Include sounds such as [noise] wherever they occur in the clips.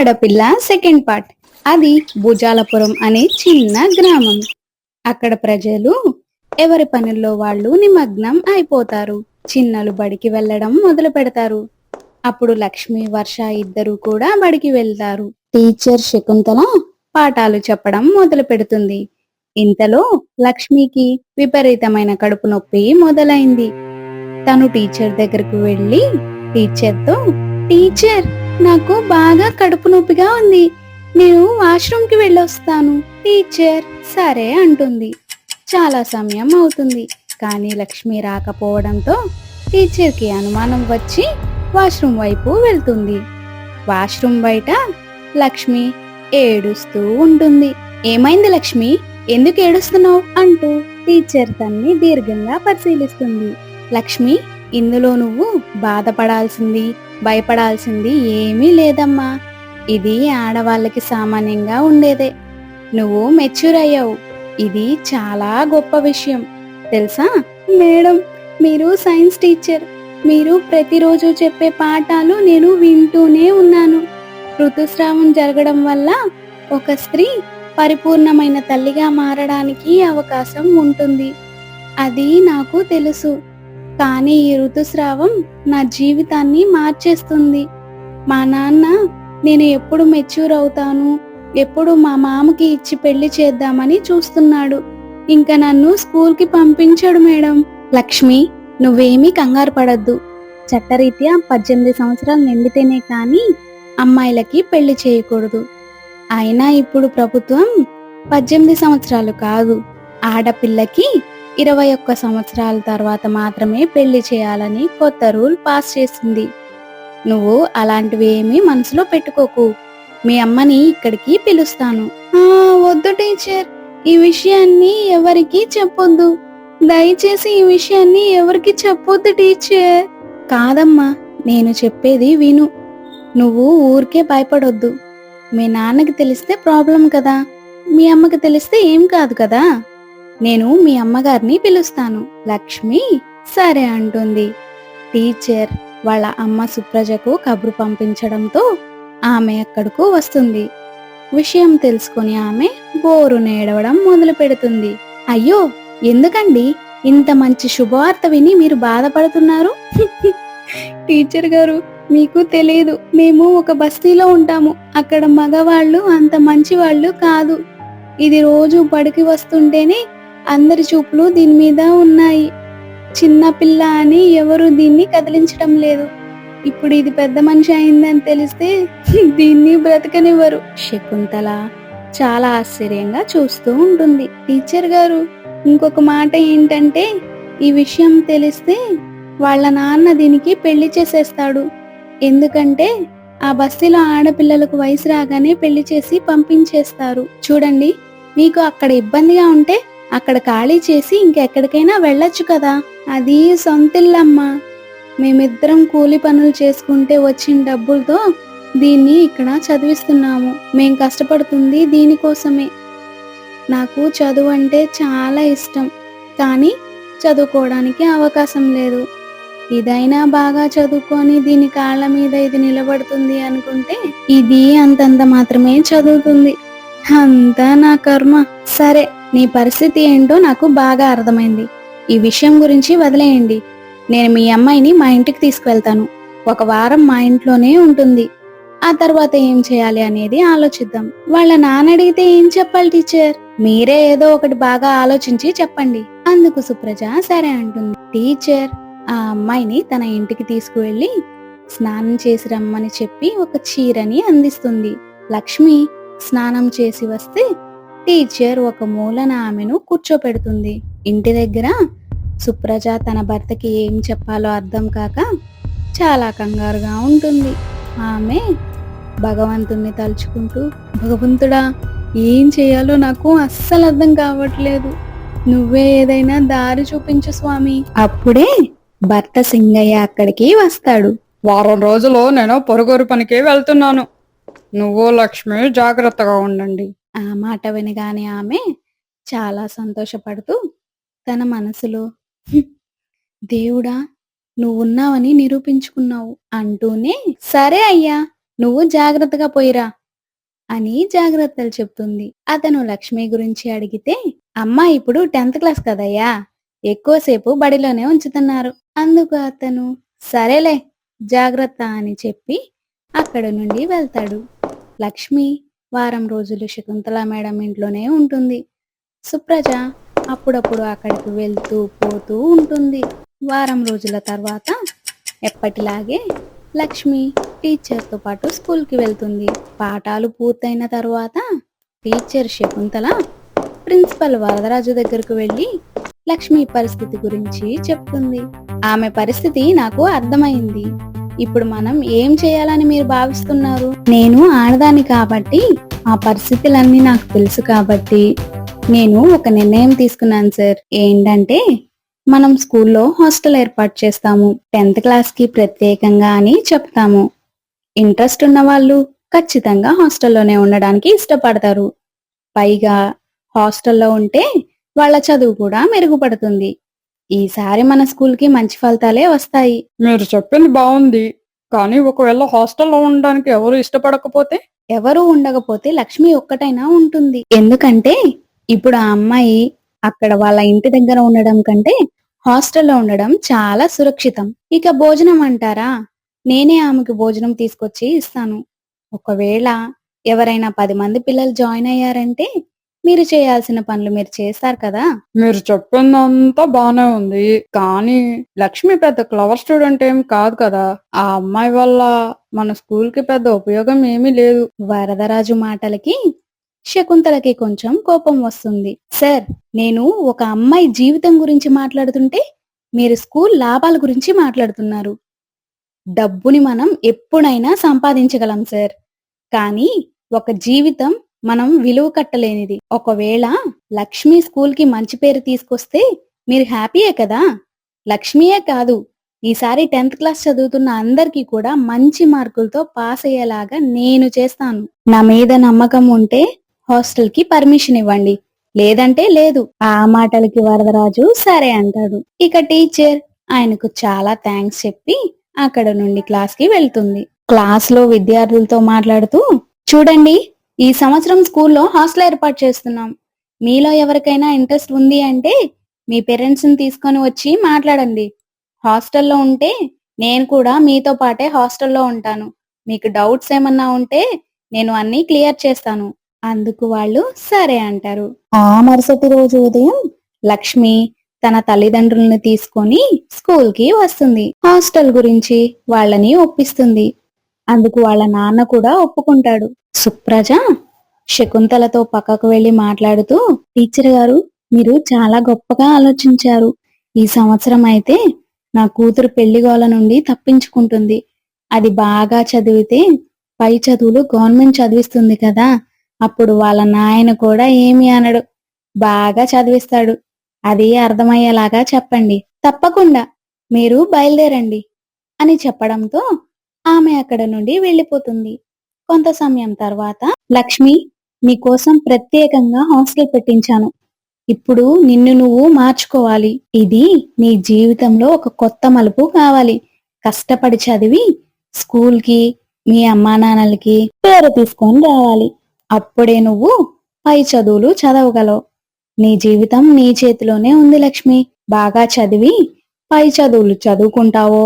ఆడపిల్ల second part. అది భుజాలపురం అనే చిన్న గ్రామం. అక్కడ ప్రజలు ఎవరి పనుల్లో వాళ్ళు నిమగ్నం అయిపోతారు. చిన్నలు బడికి వెళ్ళడం మొదలు పెడతారు. అప్పుడు లక్ష్మి వర్ష ఇద్దరు కూడా బడికి వెళ్తారు. టీచర్ శకుంతల పాఠాలు చెప్పడం మొదలు పెడుతుంది. ఇంతలో లక్ష్మికి విపరీతమైన కడుపు నొప్పి మొదలైంది. తను టీచర్ దగ్గరకు వెళ్ళి టీచర్తో టీచర్ నాకు బాగా కడుపు నొప్పిగా ఉంది. నేను వాష్రూమ్కి వెళ్ళొస్తాను. టీచర్ సరే అంటుంది. చాలా సమయం అవుతుంది. కానీ లక్ష్మి రాకపోవడంతో టీచర్కి అనుమానం వచ్చి వాష్రూమ్ వైపు వెళ్తుంది. వాష్రూమ్ బయట లక్ష్మి ఏడుస్తూ ఉంటుంది. ఏమైంది లక్ష్మి? ఎందుకు ఏడుస్తున్నావు? అంటూ టీచర్ తన్ని దీర్ఘంగా పరిశీలిస్తుంది. లక్ష్మి ఇందులో నువ్వు బాధపడాల్సింది భయపడాల్సింది ఏమీ లేదమ్మా. ఇది ఆడవాళ్ళకి సామాన్యంగా ఉండేదే. నువ్వు మెచ్యూర్ అయ్యావు. ఇది చాలా గొప్ప విషయం. తెలుసా? మేడం మీరు సైన్స్ టీచర్ మీరు ప్రతిరోజు చెప్పే పాఠాలు నేను వింటూనే ఉన్నాను. ఋతుస్రావం జరగడం వల్ల ఒక స్త్రీ పరిపూర్ణమైన తల్లిగా మారడానికి అవకాశం ఉంటుంది. అది నాకు తెలుసు. కానీ ఈ ఋతుస్రావం నా జీవితాన్ని మార్చేస్తుంది. మా నాన్న నేను ఎప్పుడు మెచ్యూర్ అవుతాను ఎప్పుడు మా మామకి ఇచ్చి పెళ్ళి చేద్దామని చూస్తున్నాడు. ఇంకా నన్ను స్కూల్కి పంపించాడు మేడం. లక్ష్మి నువ్వేమీ కంగారు పడద్దు. చట్టరీత్యా పద్దెనిమిది సంవత్సరాలు నిండితేనే కానీ అమ్మాయిలకి పెళ్ళి చేయకూడదు. అయినా ఇప్పుడు ప్రభుత్వం పద్దెనిమిది సంవత్సరాలు కాదు. ఆడపిల్లకి ఇరవై ఒక్క సంవత్సరాల తర్వాత మాత్రమే పెళ్ళి చేయాలని కొత్త రూల్ పాస్ చేసింది. నువ్వు అలాంటివి ఏమీ మనసులో పెట్టుకోకు. మీ అమ్మని ఇక్కడికి పిలుస్తాను. వద్దు టీచర్. ఈ విషయాన్ని ఎవరికి చెప్పొద్దు. దయచేసి ఈ విషయాన్ని ఎవరికి చెప్పొద్దు టీచర్. కాదమ్మా నేను చెప్పేది విను. నువ్వు ఊరికే భయపడొద్దు. మీ నాన్నకి తెలిస్తే ప్రాబ్లం కదా. మీ అమ్మకి తెలిస్తే ఏం కాదు కదా? నేను మీ అమ్మగారిని పిలుస్తాను. లక్ష్మి సరే అంటుంది. టీచర్ వాళ్ళ అమ్మ సుప్రజకు కబురు పంపించడంతో ఆమె అక్కడకు వస్తుంది. విషయం తెలుసుకుని ఆమె బోరు నేడవడం మొదలు పెడుతుంది. అయ్యో ఎందుకండి? ఇంత మంచి శుభవార్త విని మీరు బాధపడుతున్నారు? [laughs] టీచర్ గారు మీకు తెలియదు. మేము ఒక బస్తీలో ఉంటాము. అక్కడ మగవాళ్ళు అంత మంచి వాళ్ళు కాదు. ఇది రోజు బడికి వస్తుంటేనే అందరి చూపులు దీని మీద ఉన్నాయి. చిన్న పిల్ల అని ఎవరు దీన్ని కదిలించడం లేదు. ఇప్పుడు ఇది పెద్ద మనిషి అయిందని తెలిస్తే దీన్ని బ్రతకనివ్వరు. శకుంతల చాలా ఆశ్చర్యంగా చూస్తూ ఉంటుంది. టీచర్ గారు ఇంకొక మాట ఏంటంటే ఈ విషయం తెలిస్తే వాళ్ళ నాన్న దీనికి పెళ్ళి చేసేస్తాడు. ఎందుకంటే ఆ బస్తీలో ఆడపిల్లలకు వయసు రాగానే పెళ్ళి చేసి పంపించేస్తారు. చూడండి మీకు అక్కడ ఇబ్బందిగా ఉంటే అక్కడ ఖాళీ చేసి ఇంకెక్కడికైనా వెళ్ళొచ్చు కదా. అది సొంతిల్లమ్మా. మేమిద్దరం కూలి పనులు చేసుకుంటే వచ్చిన డబ్బులతో దీన్ని ఇక్కడ చదివిస్తున్నాము. మేం కష్టపడుతుంది దీనికోసమే. నాకు చదువు అంటే చాలా ఇష్టం. కానీ చదువుకోవడానికి అవకాశం లేదు. ఇదైనా బాగా చదువుకొని దీని కాళ్ళ మీద ఇది నిలబడుతుంది అనుకుంటే ఇది అంతంత మాత్రమే చదువుతుంది. అంతా నా కర్మ. సరే. నీ పరిస్థితి ఏంటో నాకు బాగా అర్థమైంది. ఈ విషయం గురించి వదిలేయండి. నేను మీ అమ్మాయిని మా ఇంటికి తీసుకువెళ్తాను. ఒక వారం మా ఇంట్లోనే ఉంటుంది. ఆ తర్వాత ఏం చేయాలి అనేది ఆలోచిద్దాం. వాళ్ళ నాన్న అడిగితే ఏం చెప్పాలి టీచర్? మీరే ఏదో ఒకటి బాగా ఆలోచించి చెప్పండి. అందుకు సుప్రజ సరే అంటుంది. టీచర్ ఆ అమ్మాయిని తన ఇంటికి తీసుకువెళ్ళి స్నానం చేసి రమ్మని చెప్పి ఒక చీరని అందిస్తుంది. లక్ష్మి స్నానం చేసి వస్తే టీచర్ ఒక మూలన ఆమెను కూర్చోపెడుతుంది. ఇంటి దగ్గర సుప్రజ తన భర్తకి ఏం చెప్పాలో అర్థం కాక చాలా కంగారుగా ఉంటుంది. ఆమె భగవంతుణ్ణి తలుచుకుంటూ భగవంతుడా ఏం చేయాలో నాకు అస్సలు అర్థం కావట్లేదు. నువ్వే ఏదైనా దారి చూపించు స్వామి. అప్పుడే భర్త సింగయ్య అక్కడికి వస్తాడు. వారం రోజులు నేను పొరుగురు పనికి వెళ్తున్నాను. నువ్వు లక్ష్మి జాగ్రత్తగా ఉండండి. ఆ మాట వినగానే ఆమె చాలా సంతోషపడుతూ తన మనసులో దేవుడా దేవుడా నువ్వున్నావని నిరూపించుకున్నావు అంటూనే సరే అయ్యా నువ్వు జాగ్రత్తగా పోయిరా అని జాగ్రత్తలు చెప్తుంది. అతను లక్ష్మి గురించి అడిగితే అమ్మ ఇప్పుడు టెన్త్ క్లాస్ కదయ్యా ఎక్కువసేపు బడిలోనే ఉంచుతున్నారు. అందుకు అతను సరేలే జాగ్రత్త అని చెప్పి అక్కడ నుండి వెళ్తాడు. లక్ష్మి వారం రోజులు శకుంతల మేడం ఇంట్లోనే ఉంటుంది. సుప్రజ అప్పుడప్పుడు అక్కడికి వెళ్తూ పోతూ ఉంటుంది. వారం రోజుల తర్వాత ఎప్పటిలాగే లక్ష్మి టీచర్తో పాటు స్కూల్కి వెళ్తుంది. పాఠాలు పూర్తయిన తర్వాత టీచర్ శకుంతల ప్రిన్సిపల్ వరదరాజు దగ్గరకు వెళ్ళి లక్ష్మి పరిస్థితి గురించి చెప్తుంది. ఆమె పరిస్థితి నాకు అర్థమైంది. ఇప్పుడు మనం ఏం చేయాలని మీరు భావిస్తున్నారు? నేను ఆడదాన్ని కాబట్టి ఆ పరిస్థితులన్నీ నాకు తెలుసు కాబట్టి నేను ఒక నిర్ణయం తీసుకున్నాను సార్. ఏంటంటే మనం స్కూల్లో హాస్టల్ ఏర్పాటు చేస్తాము. టెన్త్ క్లాస్కి ప్రత్యేకంగా అని చెప్తాము. ఇంట్రెస్ట్ ఉన్న వాళ్ళు ఖచ్చితంగా హాస్టల్లోనే ఉండడానికి ఇష్టపడతారు. పైగా హాస్టల్లో ఉంటే వాళ్ళ చదువు కూడా మెరుగుపడుతుంది. ఈసారి మన స్కూల్కి మంచి ఫలితాలే వస్తాయి. మీరు చెప్పింది బాగుంది కానీ ఒకవేళ హాస్టల్లో ఉండడానికి ఎవరు ఇష్టపడకపోతే? ఎవరు ఉండకపోతే లక్ష్మి ఒక్కటైనా ఉంటుంది. ఎందుకంటే ఇప్పుడు ఆ అమ్మాయి అక్కడ వాళ్ళ ఇంటి దగ్గర ఉండడం కంటే హాస్టల్లో ఉండడం చాలా సురక్షితం. ఇక భోజనం అంటారా? నేనే ఆమెకు భోజనం తీసుకొచ్చి ఇస్తాను. ఒకవేళ ఎవరైనా పది మంది పిల్లలు జాయిన్ అయ్యారంటే మీరు చేయాల్సిన పనులు మీరు చేస్తారు కదా? మీరు చెప్పిందంతా బానే ఉంది. కానీ లక్ష్మి పెద్ద క్లవర్ స్టూడెంట్ ఏం కాదు కదా. ఆ అమ్మాయి వల్ల మన స్కూల్కి పెద్ద ఉపయోగం ఏమీ లేదు. వరదరాజు మాటలకి శకుంతలకి కొంచెం కోపం వస్తుంది. సార్ నేను ఒక అమ్మాయి జీవితం గురించి మాట్లాడుతుంటే మీరు స్కూల్ లాభాల గురించి మాట్లాడుతున్నారు. డబ్బుని మనం ఎప్పుడైనా సంపాదించగలం సార్. కానీ ఒక జీవితం మనం విలువ కట్టలేనిది. ఒకవేళ లక్ష్మి స్కూల్కి మంచి పేరు తీసుకొస్తే మీరు హ్యాపీయే కదా? లక్ష్మియే కాదు. ఈసారి టెన్త్ క్లాస్ చదువుతున్న అందరికీ కూడా మంచి మార్కులతో పాస్ అయ్యేలాగా నేను చేస్తాను. నా మీద నమ్మకం ఉంటే హాస్టల్కి పర్మిషన్ ఇవ్వండి. లేదంటే లేదు. ఆ మాటలకి వరదరాజు సరే అంటాడు. ఇక టీచర్ ఆయనకు చాలా థ్యాంక్స్ చెప్పి అక్కడ నుండి క్లాస్కి వెళ్తుంది. క్లాస్లో విద్యార్థులతో మాట్లాడుతూ చూడండి ఈ సంవత్సరం స్కూల్లో హాస్టల్ ఏర్పాటు చేస్తున్నాం. మీలో ఎవరికైనా ఇంట్రెస్ట్ ఉంది అంటే మీ పేరెంట్స్ని తీసుకొని వచ్చి మాట్లాడండి. హాస్టల్లో ఉంటే నేను కూడా మీతో పాటే హాస్టల్లో ఉంటాను. మీకు డౌట్స్ ఏమన్నా ఉంటే నేను అన్ని క్లియర్ చేస్తాను. అందుకు వాళ్ళు సరే అంటారు. ఆ మరుసటి రోజు ఉదయం లక్ష్మి తన తల్లిదండ్రుల్ని తీసుకొని స్కూల్కి వస్తుంది. హాస్టల్ గురించి వాళ్ళని ఒప్పిస్తుంది. అందుకు వాళ్ళ నాన్న కూడా ఒప్పుకుంటాడు. సుప్రజ శకుంతలతో పక్కకు వెళ్ళి మాట్లాడుతూ టీచర్ గారు మీరు చాలా గొప్పగా ఆలోచించారు. ఈ సంవత్సరం అయితే నా కూతురు పెళ్ళిగోల నుండి తప్పించుకుంటుంది. అది బాగా చదివితే పై చదువులు గవర్నమెంట్ చదివిస్తుంది కదా. అప్పుడు వాళ్ళ నాయన కూడా ఏమి అనడు. బాగా చదివిస్తాడు. అది అర్థమయ్యేలాగా చెప్పండి. తప్పకుండా. మీరు బయలుదేరండి అని చెప్పడంతో ఆమె అక్కడ నుండి వెళ్ళిపోతుంది. కొంత సమయం తర్వాత లక్ష్మి నీకోసం ప్రత్యేకంగా హాస్టల్ పెట్టించాను. ఇప్పుడు నిన్ను నువ్వు మార్చుకోవాలి. ఇది నీ జీవితంలో ఒక కొత్త మలుపు కావాలి. కష్టపడి చదివి స్కూల్కి మీ అమ్మా నాన్నలకి పేరు తీసుకొని రావాలి. అప్పుడే నువ్వు పై చదువులు చదవగలవు. నీ జీవితం నీ చేతిలోనే ఉంది లక్ష్మి. బాగా చదివి పై చదువులు చదువుకుంటావో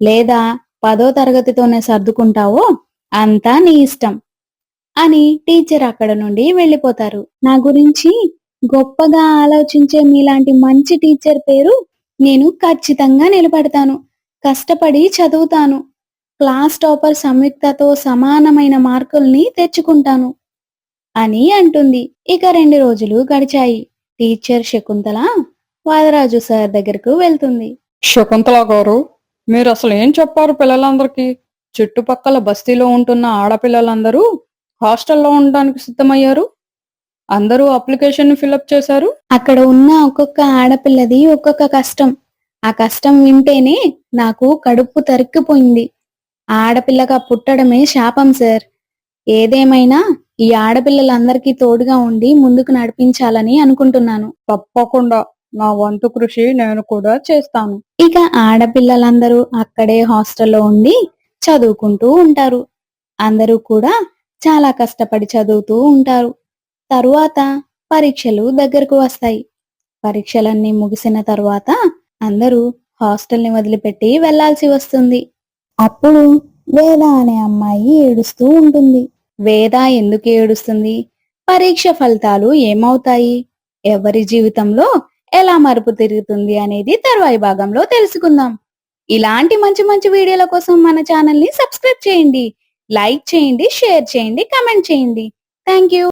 లేదా పదో తరగతితోనే సర్దుకుంటావో అంతా నీ ఇష్టం అని టీచర్ అక్కడ నుండి వెళ్ళిపోతారు. నా గురించి గొప్పగా ఆలోచించే మీలాంటి మంచి టీచర్ పేరు నేను ఖచ్చితంగా నిలబడతాను. కష్టపడి చదువుతాను. క్లాస్ టాపర్ సంయుక్తతో సమానమైన మార్కుల్ని తెచ్చుకుంటాను అని అంటుంది. ఇక రెండు రోజులు గడిచాయి. టీచర్ శకుంతల వాదరాజు సార్ దగ్గరకు వెళ్తుంది. శకుంతల గారు మీరు అసలు ఏం చెప్పారు పిల్లలందరికీ? చుట్టుపక్కల బస్తీలో ఉంటున్న ఆడపిల్లలందరూ హాస్టల్లో ఉండడానికి సిద్ధమయ్యారు? అందరూ అప్లికేషన్ ఫిలప్ చేశారు? అక్కడ ఉన్న ఒక్కొక్క ఆడపిల్లది ఒక్కొక్క కష్టం. ఆ కష్టం వింటేనే నాకు కడుపు తరుక్కుపోయింది. ఆడపిల్లగా పుట్టడమే శాపం సార్. ఏదేమైనా ఈ ఆడపిల్లలందరికీ తోడుగా ఉండి ముందుకు నడిపించాలని అనుకుంటున్నాను. తప్పకుండా. నా వంతు కృషి నేను కూడా చేస్తాను. ఇక ఆడపిల్లలందరూ అక్కడే హాస్టల్లో ఉండి చదువుకుంటూ ఉంటారు. అందరూ కూడా చాలా కష్టపడి చదువుతూ ఉంటారు. తరువాత పరీక్షలు దగ్గరకు వస్తాయి. పరీక్షలన్నీ ముగిసిన తరువాత అందరూ హాస్టల్ని వదిలిపెట్టి వెళ్ళాల్సి వస్తుంది. అప్పుడు వేద అనే అమ్మాయి ఏడుస్తూ ఉంటుంది. వేద ఎందుకు ఏడుస్తుంది? పరీక్ష ఫలితాలు ఏమవుతాయి? ఎవరి జీవితంలో ఎలా మరుపు తిరుగుతుంది అనేది తర్వాయి భాగంలో తెలుసుకుందాం. ఇలాంటి మంచి మంచి వీడియోల కోసం మన ఛానల్ని సబ్స్క్రైబ్ చేయండి లైక్ చేయండి షేర్ చేయండి కమెంట్ చేయండి. Thank you